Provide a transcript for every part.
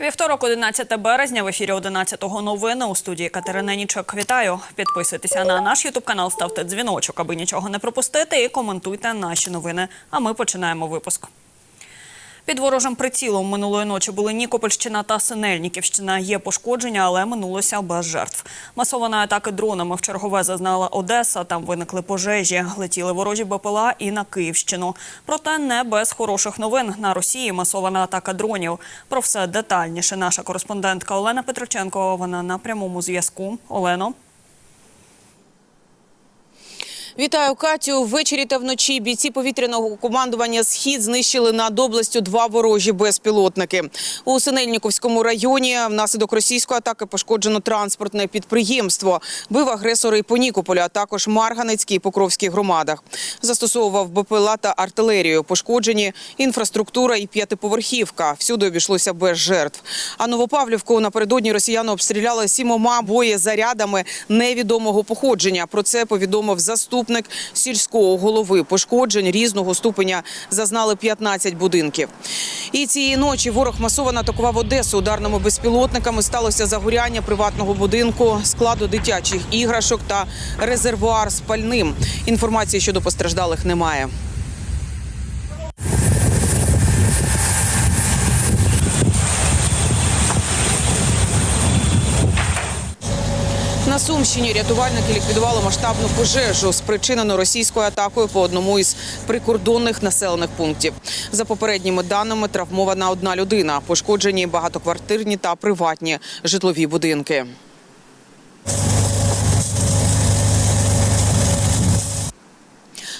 Вівторок, 11 березня, в ефірі 11-го новини у студії Катерина Нічок. Вітаю. Підписуйтеся на наш ютуб канал, ставте дзвіночок, аби нічого не пропустити, і коментуйте наші новини. А ми починаємо випуск. Під ворожим прицілом минулої ночі були Нікопольщина та Синельниківщина. Є пошкодження, але минулося без жертв. Масованої атаки дронами в чергове зазнала Одеса. Там виникли пожежі. Летіли ворожі БПЛА і на Київщину. Проте не без хороших новин. На Росії масована атака дронів. Про все детальніше наша кореспондентка Олена Петроченко. Вона на прямому зв'язку. Олено. Вітаю Катю. Ввечері та вночі бійці повітряного командування Схід знищили над областю два ворожі безпілотники. У Синельніковському районі внаслідок російської атаки пошкоджено транспортне підприємство. Бив агресори і по Нікополю, а також Марганецькій і Покровській громадах. Застосовував БПЛА та артилерію. Пошкоджені інфраструктура і п'ятиповерхівка. Всюди обійшлося без жертв. А Новопавлівку напередодні росіяни обстріляли сімома боєзарядами невідомого походження. Про це повідомив заступник сільського голови. Пошкоджень різного ступеня зазнали 15 будинків. І цієї ночі ворог масово атакував Одесу ударними безпілотниками. Сталося загоряння приватного будинку, складу дитячих іграшок та резервуар з пальним. Інформації щодо постраждалих немає. Сумщині рятувальники ліквідували масштабну пожежу, спричинену російською атакою по одному із прикордонних населених пунктів. За попередніми даними, травмована одна людина. Пошкоджені багатоквартирні та приватні житлові будинки.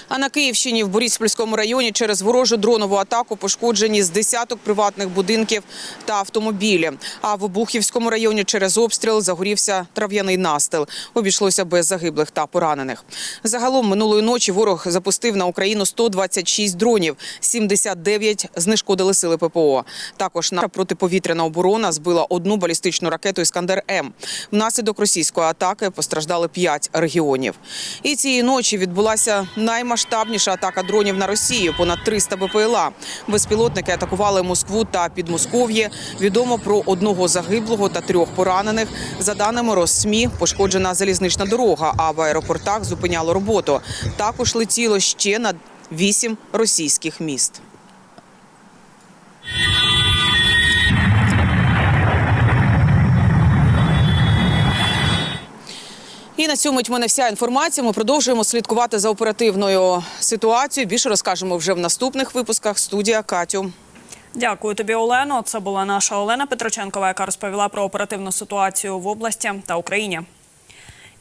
А на Київщині в Боріспільському районі через ворожу дронову атаку пошкоджені з десяток приватних будинків та автомобілі. А в Обухівському районі через обстріл загорівся трав'яний настил. Обійшлося без загиблих та поранених. Загалом минулої ночі ворог запустив на Україну 126 дронів, 79 знешкодили сили ППО. Також наша протиповітряна оборона збила одну балістичну ракету Іскандер М. Внаслідок російської атаки постраждали 5 регіонів. І цієї ночі відбулася наймасштабніша атака дронів на Росію. Понад 300 БПЛА. Безпілотники атакували Москву та Підмосков'є. Відомо про одного загиблого та трьох поранених. За даними Россмі, пошкоджена залізнична дорога, а в аеропортах зупиняло роботу. Також летіло ще на вісім російських міст. І на цьому мене вся інформація. Ми продовжуємо слідкувати за оперативною ситуацією. Більше розкажемо вже в наступних випусках. Студія Катю. Дякую тобі, Олено. Це була наша Олена Петроченкова, яка розповіла про оперативну ситуацію в області та Україні.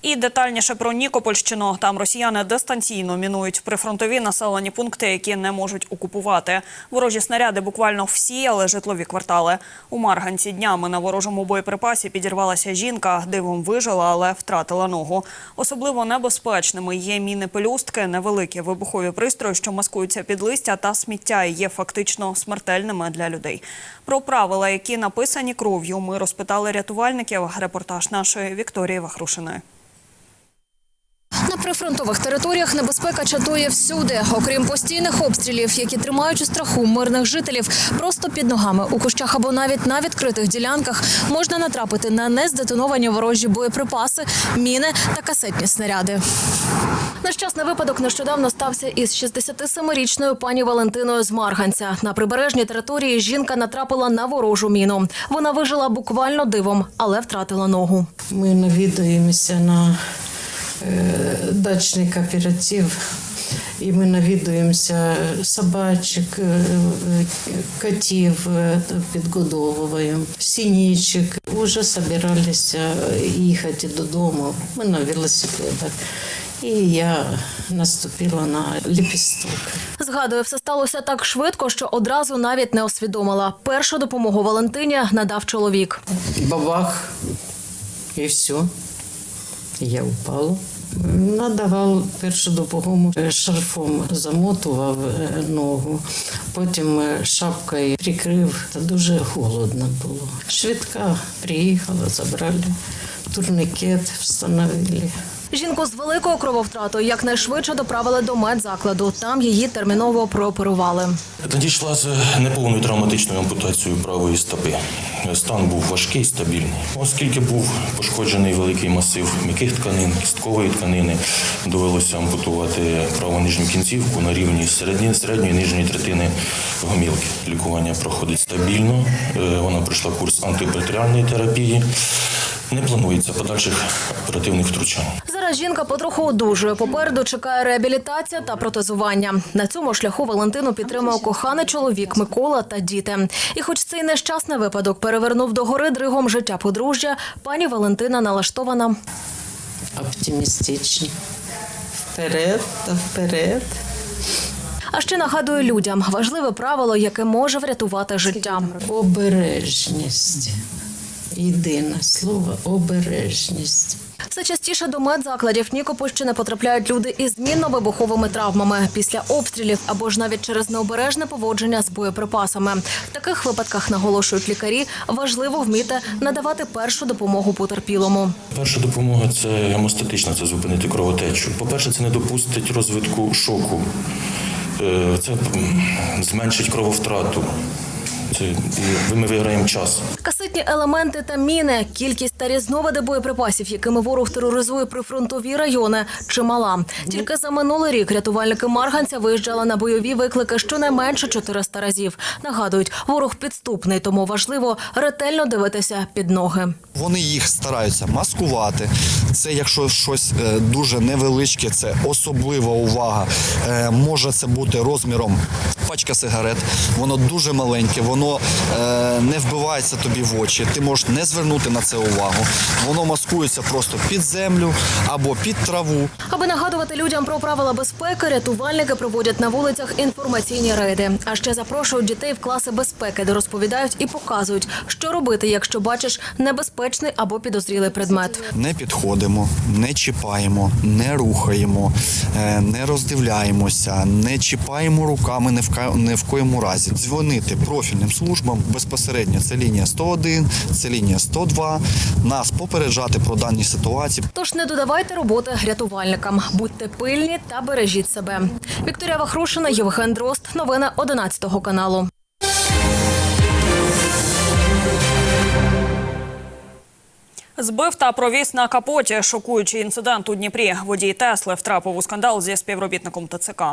І детальніше про Нікопольщину. Там росіяни дистанційно мінують прифронтові населені пункти, які не можуть окупувати. Ворожі снаряди буквально всіяли житлові квартали. У Марганці днями на ворожому боєприпасі підірвалася жінка. Дивом вижила, але втратила ногу. Особливо небезпечними є міни пелюстки, невеликі вибухові пристрої, що маскуються під листя та сміття, і є фактично смертельними для людей. Про правила, які написані кров'ю, ми розпитали рятувальників. Репортаж нашої Вікторії Вахрушиної. На прифронтових територіях небезпека чатує всюди, окрім постійних обстрілів, які тримають у страху мирних жителів. Просто під ногами у кущах або навіть на відкритих ділянках можна натрапити на нездетоновані ворожі боєприпаси, міни та касетні снаряди. Нещасний випадок нещодавно стався із 67-річною пані Валентиною з Марганця. На прибережній території жінка натрапила на ворожу міну. Вона вижила буквально дивом, але втратила ногу. Ми навідуємося на дачний кооператив, і ми навідуємося собачок, е, е, котів е, підгодовуємо, сінічок. Уже збиралися їхати додому. Ми на велосипедах. І я наступила на ліпісток. Згадує, все сталося так швидко, що одразу навіть не усвідомила. Першу допомогу Валентині надав чоловік. бабах, і все. Я впала. Надавав першу допомогу, е, шарфом замотував е, ногу, потім е, шапкою прикрив. Та дуже холодно було. Швидка приїхала, забрали, турнікет, встановили. Жінку з великою крововтратою якнайшвидше доправили до медзакладу. Там її терміново прооперували. Надійшла з неповною травматичною ампутацією правої стопи. Стан був важкий, стабільний. Оскільки був пошкоджений великий масив м'яких тканин, кісткової тканини, довелося ампутувати праву нижню кінцівку на рівні середньої, середньої нижньої третини гомілки. Лікування проходить стабільно. Е, Вона пройшла курс антипериторіальної терапії. Не планується подальших оперативних втручань. Зараз жінка потроху одужує. Попереду чекає реабілітація та протезування. На цьому шляху Валентину підтримав коханий чоловік Микола та діти. І, хоч цей нещасний випадок перевернув до гори дригом життя подружжя, пані Валентина налаштована Оптимістичні. Вперед та вперед. А ще нагадує людям важливе правило, яке може врятувати життя. Обережність. Єдине слово обережність. Все частіше до медзакладів Нікопольщини потрапляють люди із змінно-вибуховими травмами після обстрілів або ж навіть через необережне поводження з боєприпасами. В таких випадках наголошують лікарі, важливо вміти надавати першу допомогу потерпілому. Перша допомога це гемостатична, це зупинити кровотечу. По-перше, це не допустить розвитку шоку, Е, це зменшить крововтрату. Це ми виграємо час. Касетні елементи та міни, кількість та різновиди боєприпасів, якими ворог тероризує прифронтові райони, чимала. Тільки за минулий рік рятувальники Марганця виїжджали на бойові виклики щонайменше 400 разів. Нагадують, ворог підступний, тому важливо ретельно дивитися під ноги. Вони їх стараються маскувати. Це якщо щось е, дуже невеличке, це особлива увага. Е, Може це бути розміром пачка сигарет. Воно дуже маленьке, воно е, не вбивається тобі в очі. Ти можеш не звернути на це увагу. Воно маскується просто під землю або під траву. Аби нагадувати людям про правила безпеки, рятувальники проводять на вулицях інформаційні рейди. А ще запрошують дітей в класи безпеки, де розповідають і показують, що робити, якщо бачиш небезпечний або підозрілий предмет. Не підходимо, не чіпаємо, не рухаємо, е, не роздивляємося, не чіпаємо руками ні в ка- в коєму разі. Дзвонити профільним службам безпосередньо. Це лінія 101, це лінія 102. Нас попереджати про дані ситуації. Тож не додавайте роботи рятувальникам, будьте пильні та бережіть себе. Вікторія Вахрушина, Євген Дрозд. Новини 11 каналу. Збив та провіз на капоті. Шокуючий інцидент у Дніпрі. Водій Тесли втрапив у скандал зі співробітником ТЦК.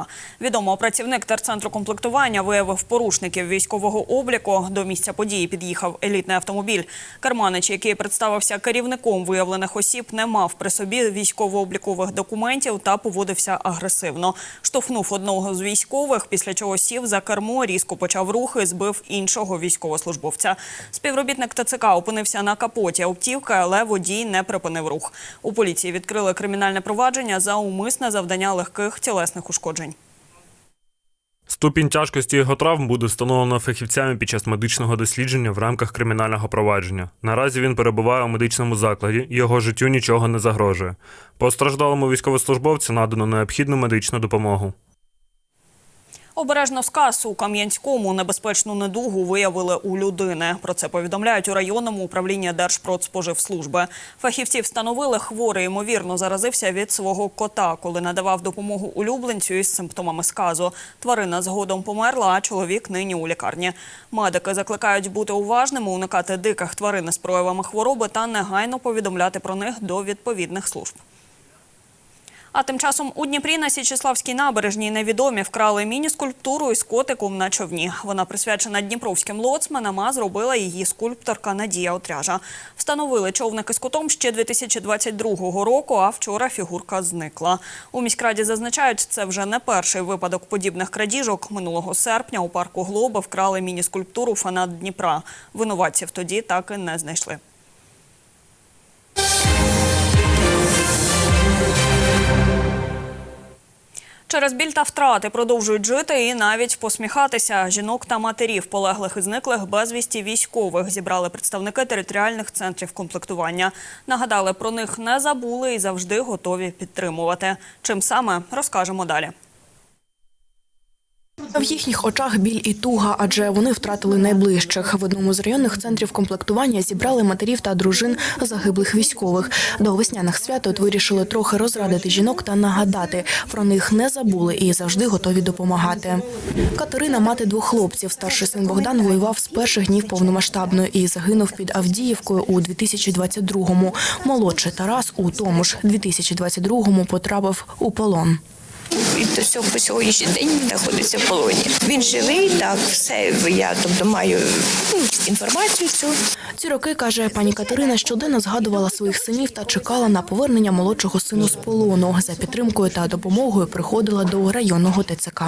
Відомо, працівник терцентру комплектування виявив порушників військового обліку. До місця події під'їхав елітний автомобіль. Керманич, який представився керівником виявлених осіб, не мав при собі військово-облікових документів та поводився агресивно. Штовхнув одного з військових, після чого сів за кермо, різко почав рухи, збив іншого військовослужбовця. Співробітник ТЦК опинився на капоті автівки, але водій не припинив рух. У поліції відкрили кримінальне провадження за умисне завдання легких тілесних ушкоджень. Ступінь тяжкості його травм буде встановлено фахівцями під час медичного дослідження в рамках кримінального провадження. Наразі він перебуває у медичному закладі, його життю нічого не загрожує. Постраждалому військовослужбовцю надано необхідну медичну допомогу. Обережно в сказ у Кам'янському небезпечну недугу виявили у людини. Про це повідомляють у районному управлінні Держпродспоживслужби. Фахівці встановили, хворий ймовірно заразився від свого кота, коли надавав допомогу улюбленцю із симптомами сказу. Тварина згодом померла, а чоловік нині у лікарні. Медики закликають бути уважними, уникати диких тварин з проявами хвороби та негайно повідомляти про них до відповідних служб. А тим часом у Дніпрі на Січеславській набережній невідомі вкрали міні-скульптуру із котиком на човні. Вона присвячена дніпровським лоцманам, а зробила її скульпторка Надія Отряжа. Встановили човник із котом ще 2022 року, а вчора фігурка зникла. У міськраді зазначають, це вже не перший випадок подібних крадіжок. Минулого серпня у парку Глоби вкрали міні-скульптуру фанат Дніпра. Винуватців тоді так і не знайшли. Через біль та втрати продовжують жити і навіть посміхатися. Жінок та матерів полеглих і зниклих безвісті військових зібрали представники територіальних центрів комплектування. Нагадали, про них не забули і завжди готові підтримувати. Чим саме розкажемо далі. В їхніх очах біль і туга, адже вони втратили найближчих. В одному з районних центрів комплектування зібрали матерів та дружин загиблих військових. До весняних свят тут вирішили трохи розрадити жінок та нагадати. Про них не забули і завжди готові допомагати. Катерина мати двох хлопців. Старший син Богдан воював з перших днів повномасштабної і загинув під Авдіївкою у 2022-му. Молодший Тарас у тому ж 2022-му потрапив у полон. І до цього по сьогоднішній день він знаходиться в полоні. Він живий, так, все я тобто маю ну, інформацію цю. Ці роки, каже пані Катерина, щоденно згадувала своїх синів та чекала на повернення молодшого сину з полону. За підтримкою та допомогою приходила до районного ТЦК.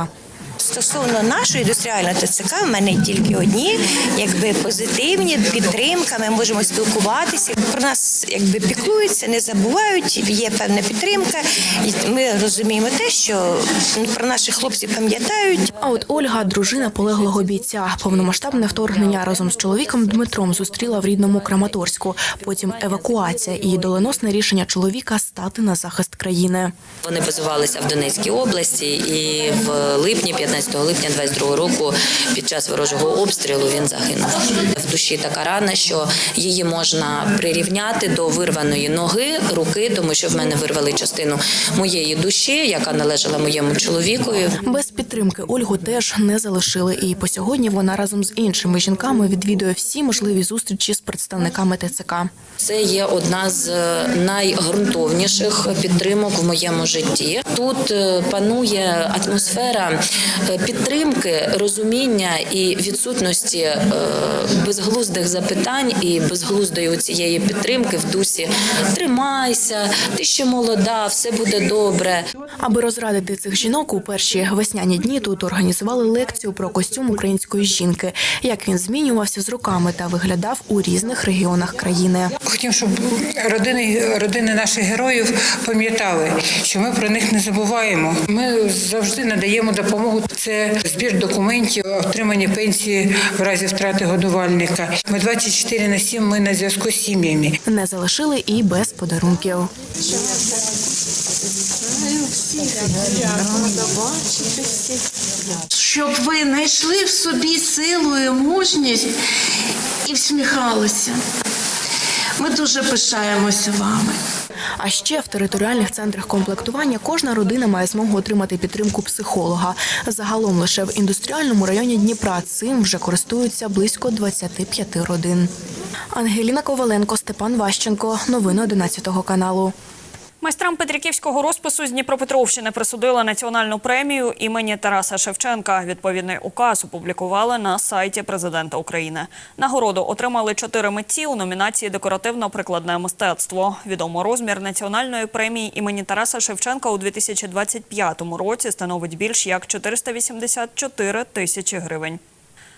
Стосовно нашої індустріальної ТЦК, в мене тільки одні, якби позитивні підтримка. Ми можемо спілкуватися. Про нас якби піклуються, не забувають. Є певна підтримка. І ми розуміємо те, що ну, про наших хлопців пам'ятають. А от Ольга, дружина полеглого бійця, повномасштабне вторгнення разом з чоловіком Дмитром зустріла в рідному Краматорську. Потім евакуація і доленосне рішення чоловіка стати на захист країни. Вони базувалися в Донецькій області, і в липні, 15 липня 22 року, під час ворожого обстрілу він загинув. В душі така рана, що її можна прирівняти до вирваної ноги, руки, тому що в мене вирвали частину моєї душі, яка належала моєму чоловікові. Без підтримки Ольгу теж не залишили. І по сьогодні вона разом з іншими жінками відвідує всі можливі зустрічі з представниками ТЦК. Це є одна з е, найґрунтовніших підтримок в моєму житті. Тут е, панує атмосфера підтримки, розуміння і відсутності е, безглуздих запитань і безглуздої цієї підтримки в дусі тримайся, ти ще молода, все буде добре. Аби розрадити цих жінок, у перші весняні дні тут організували лекцію про костюм української жінки, як він змінювався з роками та виглядав у різних регіонах країни. Хотім, щоб родини, родини наших героїв пам'ятали, що ми про них не забуваємо. Ми завжди надаємо допомогу. Це збір документів, отримання пенсії в разі втрати годувальника. Ми 24 на 7, ми на зв'язку з сім'ями. Не залишили і без подарунків. щоб ви знайшли в собі силу і мужність і всміхалися. Ми дуже пишаємося вами. А ще в територіальних центрах комплектування кожна родина має змогу отримати підтримку психолога. Загалом лише в індустріальному районі Дніпра цим вже користуються близько 25 родин. Ангеліна Коваленко, Степан Ващенко. Новини 11 каналу. Майстрам Петриківського розпису з Дніпропетровщини присудили національну премію імені Тараса Шевченка. Відповідний указ опублікували на сайті президента України. Нагороду отримали чотири митці у номінації Декоративно-прикладне мистецтво. Відомо розмір національної премії імені Тараса Шевченка у 2025 році становить більш як 484 тисячі гривень.